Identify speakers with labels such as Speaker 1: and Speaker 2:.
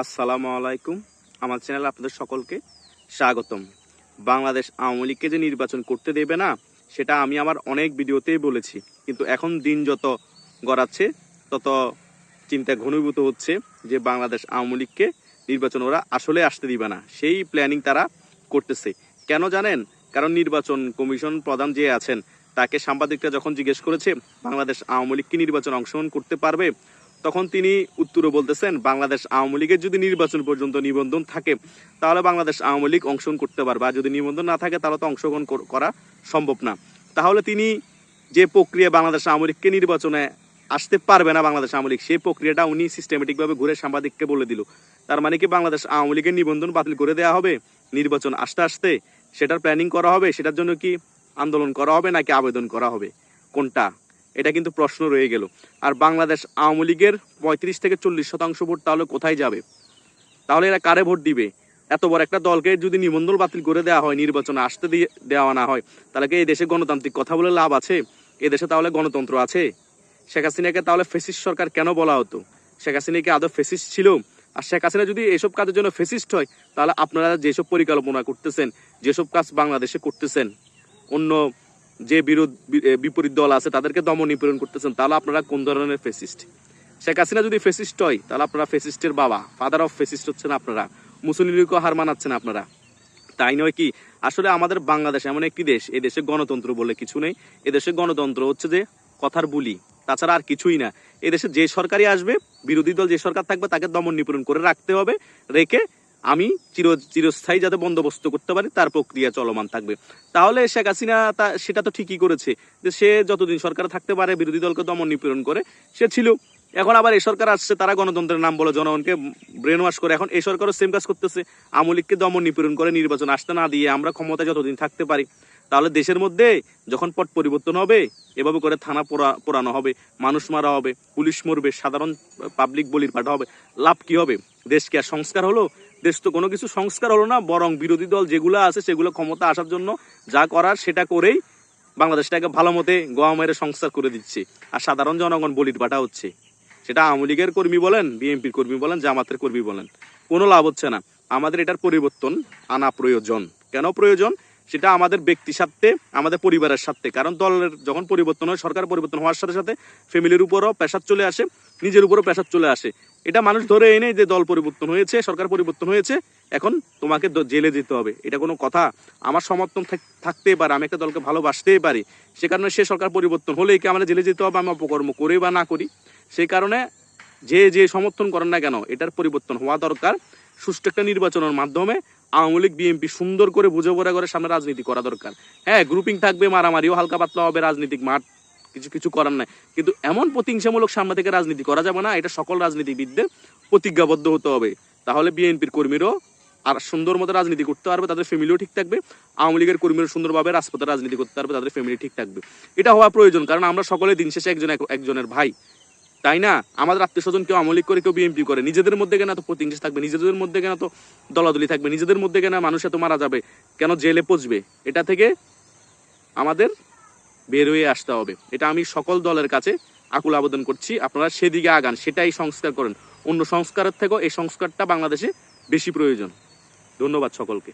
Speaker 1: আসসালামু আলাইকুম। আমার চ্যানেলে আপনাদের সকলকে স্বাগতম। বাংলাদেশ আওয়ামী লীগকে যে নির্বাচন করতে দেবে না, সেটা আমি আমার অনেক ভিডিওতেই বলেছি। কিন্তু এখন দিন যত গড়াচ্ছে, তত চিন্তা ঘনীভূত হচ্ছে যে বাংলাদেশ আওয়ামী লীগকে নির্বাচন ওরা আসলে আসতে দিবে না। সেই প্ল্যানিং তারা করতেছে। কেন জানেন? কারণ নির্বাচন কমিশন প্রধান যে আছেন, তাকে সাংবাদিকরা যখন জিজ্ঞেস করেছে, বাংলাদেশ আওয়ামী লীগ কি নির্বাচন অংশগ্রহণ করতে পারবে তখন তিনি উত্তরে বলতেছেন, বাংলাদেশ আওয়ামী লীগের যদি নির্বাচন পর্যন্ত নিবন্ধন থাকে, তাহলে বাংলাদেশ আওয়ামী লীগ অংশগ্রহণ করতে পারবে। আর যদি নিবন্ধন না থাকে, তাহলে তো অংশগ্রহণ করা সম্ভব না। তাহলে তিনি যে প্রক্রিয়া বাংলাদেশ আওয়ামী লীগকে নির্বাচনে আসতে পারবে না বাংলাদেশ আওয়ামী লীগ, সেই প্রক্রিয়াটা উনি সিস্টেমেটিকভাবে ঘুরে সাংবাদিককে বলে দিল। তার মানে কি বাংলাদেশ আওয়ামী লীগের নিবন্ধন বাতিল করে দেওয়া হবে? নির্বাচন আসতে আসতে সেটার প্ল্যানিং করা হবে? সেটার জন্য কি আন্দোলন করা হবে নাকি আবেদন করা হবে? কোনটা? এটা কিন্তু প্রশ্ন রয়ে গেল। আর বাংলাদেশ আওয়ামী লীগের পঁয়ত্রিশ থেকে চল্লিশ শতাংশ ভোট তাহলে কোথায় যাবে? তাহলে এরা কারে ভোট দিবে? এত বড় একটা দলকে যদি নিবন্ধন বাতিল করে দেওয়া হয়, নির্বাচনে আসতে দিয়ে দেওয়া না হয়, তাহলে কি এই দেশে গণতান্ত্রিক কথা বলে লাভ আছে? এ দেশে তাহলে গণতন্ত্র আছে? শেখ হাসিনাকে তাহলে ফেসিস্ট সরকার কেন বলা হতো? শেখ হাসিনা কি আদৌ ফেসিস্ট ছিল? আর শেখ হাসিনা যদি এসব কাজের জন্য ফেসিস্ট হয়, তাহলে আপনারা যেসব পরিকল্পনা করতেছেন, যেসব কাজ বাংলাদেশে করতেছেন, অন্য যে বিরোধ বিপরীত দল আছে, তাদেরকে দমন নিপীড়ন করতেছেন, তাহলে আপনারা কোন ধরনের ফেসিস্ট শেখ হাসিনা যদি ফেসিস্ট হয়, তাহলে আপনারা ফেসিস্টের বাবা। ফাদার অফ ফেসিস্ট হচ্ছেন আপনারা। মুসলিমকে হার মানাচ্ছেন আপনারা। তাই নয় কি, আসলে আমাদের বাংলাদেশ এমন একটি দেশ এই দেশে গণতন্ত্র বলে কিছু নেই। এদেশে গণতন্ত্র হচ্ছে যে কথার বুলি, তাছাড়া আর কিছুই না। এদেশে যে সরকারই আসবে, বিরোধী দল যে সরকার থাকবে, তাকে দমন নিপীড়ন করে রাখতে হবে, রেখে আমি চির, চিরস্থায়ী যাতে বন্দোবস্ত করতে পারি, তার প্রক্রিয়া চলমান থাকবে। তাহলে শেখ হাসিনা তা- সেটা তো ঠিকই করেছে, যে সে যতদিন সরকারে থাকতে পারে, বিরোধী দলকে দমন নিপীড়ন করে, সে ছিল। এখন আবার এই সরকার আসছে, তারা গণতন্ত্রের নাম বলে জনগণকে ব্রেন ওয়াশ করে, এখন এই সরকারও সেম কাজ করতেছে। আওয়ামী লীগকে দমন নিপীড়ন করে, নির্বাচন আসতে না দিয়ে আমরা ক্ষমতায় যতদিন থাকতে পারি। তাহলে দেশের মধ্যে যখন পট পরিবর্তন হবে, এভাবে করে থানা পোড়া, পোড়ানো হবে, মানুষ মারা হবে, পুলিশ মরবে, সাধারণ পাবলিক বলির পাঠা হবে, লাভ কি হবে? দেশ কি আর সংস্কার হলো? দেশ তো কোনো কিছু সংস্কার হলো না, বরং বিরোধী দল যেগুলো আছে সেগুলো ক্ষমতা আসার জন্য যা করার সেটা করেই বাংলাদেশটাকে ভালো মতে গোয়া মেরে সংস্কার করে দিচ্ছে। আর সাধারণ জনগণ বলির বাটা হচ্ছে। সেটা আওয়ামী লীগের কর্মী বলেন, বিএনপির কর্মী বলেন, জামাতের কর্মী বলেন। কোনো লাভ হচ্ছে না। আমাদের এটার পরিবর্তন আনা প্রয়োজন। কেন প্রয়োজন? সেটা আমাদের ব্যক্তি স্বার্থে, আমাদের পরিবারের স্বার্থে। কারণ দলের যখন পরিবর্তন হয়, সরকার পরিবর্তন হওয়ার সাথে সাথে ফ্যামিলির উপরও প্রেশার চলে আসে, নিজের উপরও প্রেশার চলে আসে। এটা মানুষ ধরে এনে যে দল পরিবর্তন হয়েছে, সরকার পরিবর্তন হয়েছে, এখন তোমাকে জেলে যেতে হবে। এটা কোনো কথা। আমার সমর্থন থাক- থাকতেই পারে, আমি একটা দলকে ভালোবাসতেই পারি। সে কারণে সে সরকার পরিবর্তন হলেই কি আমরা জেলে যেতে হবে আমি অপকর্ম করি বা না করি? সেই কারণে যে যে সমর্থন করেন না কেন, এটার পরিবর্তন হওয়া দরকার। সুষ্ঠু একটা নির্বাচনের মাধ্যমে আওয়ামী লীগ, বিএনপি সুন্দর করে বুঝে পড়া করে সামনে রাজনীতি করা দরকার। হ্যাঁ গ্রুপিং থাকবে মারামারিও হালকা পাতলা হবে, রাজনৈতিক মাঠ কিছু কিছু করার নাই। কিন্তু এমন প্রতিহিংসামূলক সামনে থেকে রাজনীতি করা যাবে না, এটা সকল রাজনীতিবিদদের প্রতিজ্ঞাবদ্ধ হতে হবে। তাহলে বিএনপির কর্মীরাও আর সুন্দর মতো রাজনীতি করতে পারবে, তাদের ফ্যামিলিও ঠিক থাকবে। আওয়ামী লীগের কর্মীরা সুন্দরভাবে রাজপথে রাজনীতি করতে পারবে, তাদের ফ্যামিলি ঠিক থাকবে। এটা হওয়া প্রয়োজন, কারণ আমরা সকলে দিন শেষে একজন একজনের ভাই। তাই না? আমাদের আত্মীয় স্বজন কেউ আমলিক করে, কেউ বিএনপি করে। নিজেদের মধ্যে কেন তো প্রতিহিংসা থাকবে? নিজেদের মধ্যে কেন তো দলাদলি থাকবে? নিজেদের মধ্যে কেন মানুষ এত মারা যাবে? কেন জেলে পচবে? এটা থেকে আমাদের বের হয়ে আসতে হবে। এটা আমি সকল দলের কাছে আকুল আবেদন করছি। আপনারা সেদিকে আগান, সেটাই সংস্কার করেন। অন্য সংস্কারের থেকেও এই সংস্কারটা বাংলাদেশে বেশি প্রয়োজন। ধন্যবাদ সকলকে।